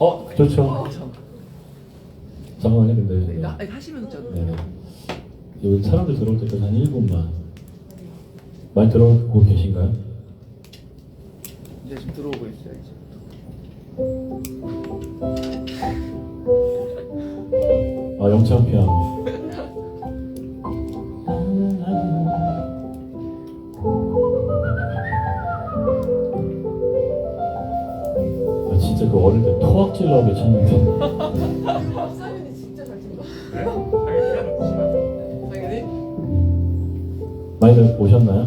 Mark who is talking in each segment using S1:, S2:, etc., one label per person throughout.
S1: 어 좋죠. 잠깐만요 근데
S2: 네,
S1: 네.
S2: 나, 아니, 하시면 저
S1: 네. 여기 사람들 들어올 때까지 한 1분만 많이 들어오고 계신가요?
S2: 이제 지금 들어오고 있어요 이제.
S1: 아 영창 피아노 나오게 쳤는데
S3: 사연이 진짜 잘 친다.
S2: 당연히
S1: 많이들 오셨나요?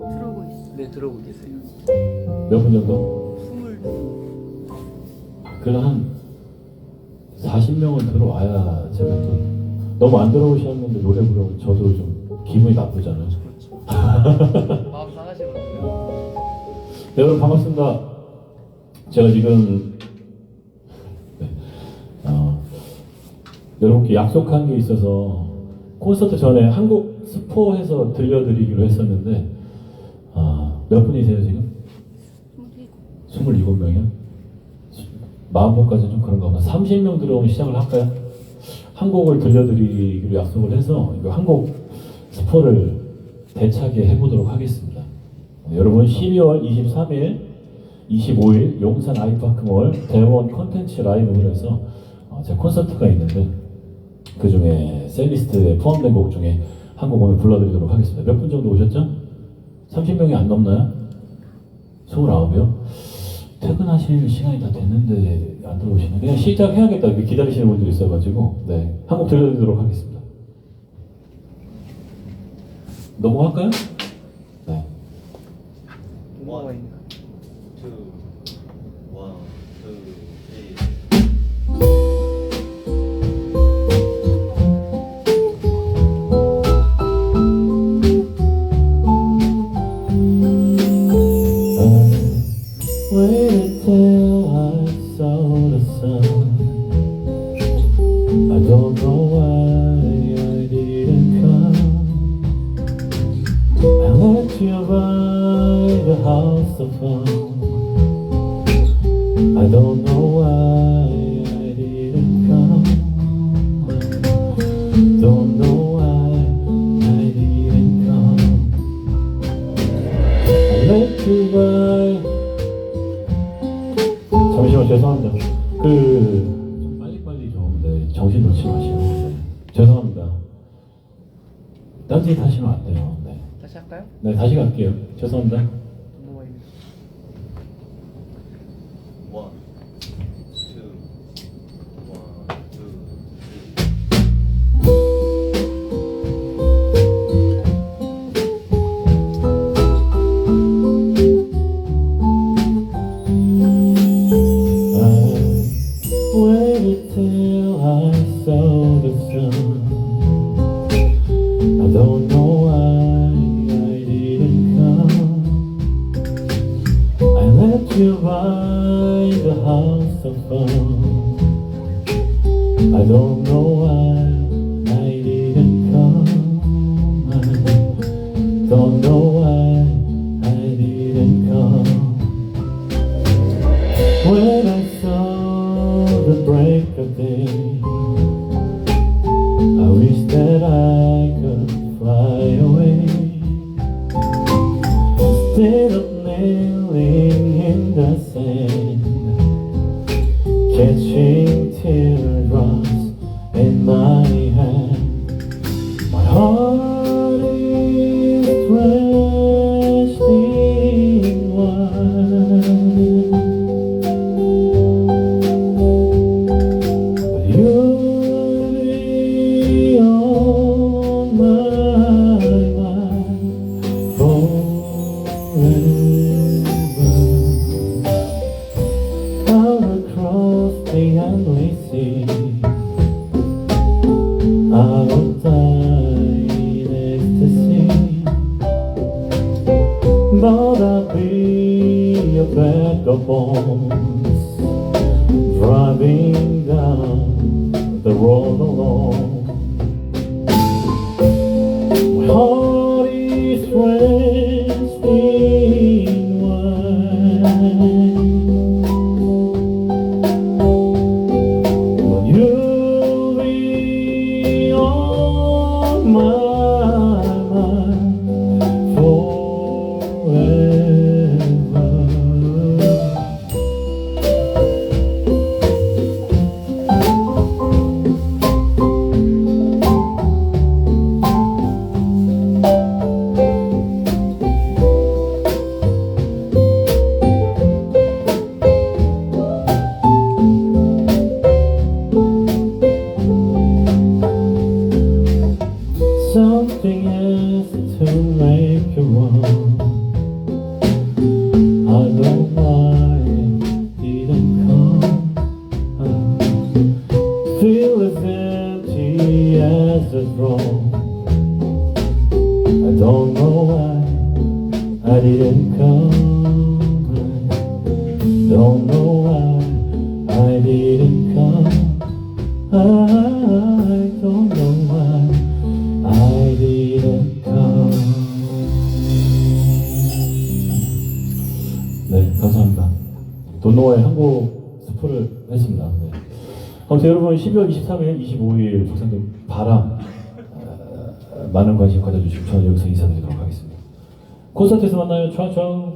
S4: 들어오고 있어.
S2: 네 들어오고 계세요.
S1: 몇 분 정도?
S2: 스물
S1: 그래도 한 40명은 들어와야 제가 또 너무 안 들어오셨는데 노래 부르면 저도 좀 기분이 나쁘잖아요
S2: 그렇죠. 마음 상하시거든요.
S1: 네, 여러분 반갑습니다. 제가 지금 네, 어, 여러분께 약속한 게 있어서 콘서트 전에 한국 스포해서 들려드리기로 했었는데 아, 몇 분이세요 지금?
S4: 스물일곱.
S1: 27명이요? 마음먹까지 좀 그런가 보다. 30명 들어오면 시작을 할까요? 한 곡을 들려드리기로 약속을 해서 이거 한 곡 스포를 대차게 해보도록 하겠습니다. 어, 여러분 12월 23일, 25일 용산 아이파크몰 대원 컨텐츠 라이브를 해서 어, 제 콘서트가 있는데 그 중에 셀리스트에 포함된 곡 중에 한 곡 오늘 불러드리도록 하겠습니다. 몇 분 정도 오셨죠? 30명이 안 넘나요? 29이요? 퇴근하실 시간이 다 됐는데 안 들어오시네. 그냥 시작해야겠다. 이렇게 기다리시는 분들이 있어가지고, 네. 한 곡 들려드리도록 하겠습니다. 넘어갈까요? 네.
S2: 있
S1: waited till I saw the sun. I don't know why I didn't come. I let you by the house of fun. I don't know 죄송합니다. 딴짓 하시면 안 돼요. 네.
S2: 다시 할까요?
S1: 네 다시 갈게요. 죄송합니다. to the house of fun? I don't know why. Be on my across the endless sea, I will die in ecstasy. But I'll be a bones driving Don't know why I didn't come. I don't know why I didn't come. 네, 감사합니다. 돈노와의 한국 스포를 했습니다. 네. 아무튼 여러분 12월 23일, 25일 북산동 바람 어, 많은 관심 가져주시고 저는 여기서 인사드리도록 하겠습니다. 콘서트에서 만나요. 차차오.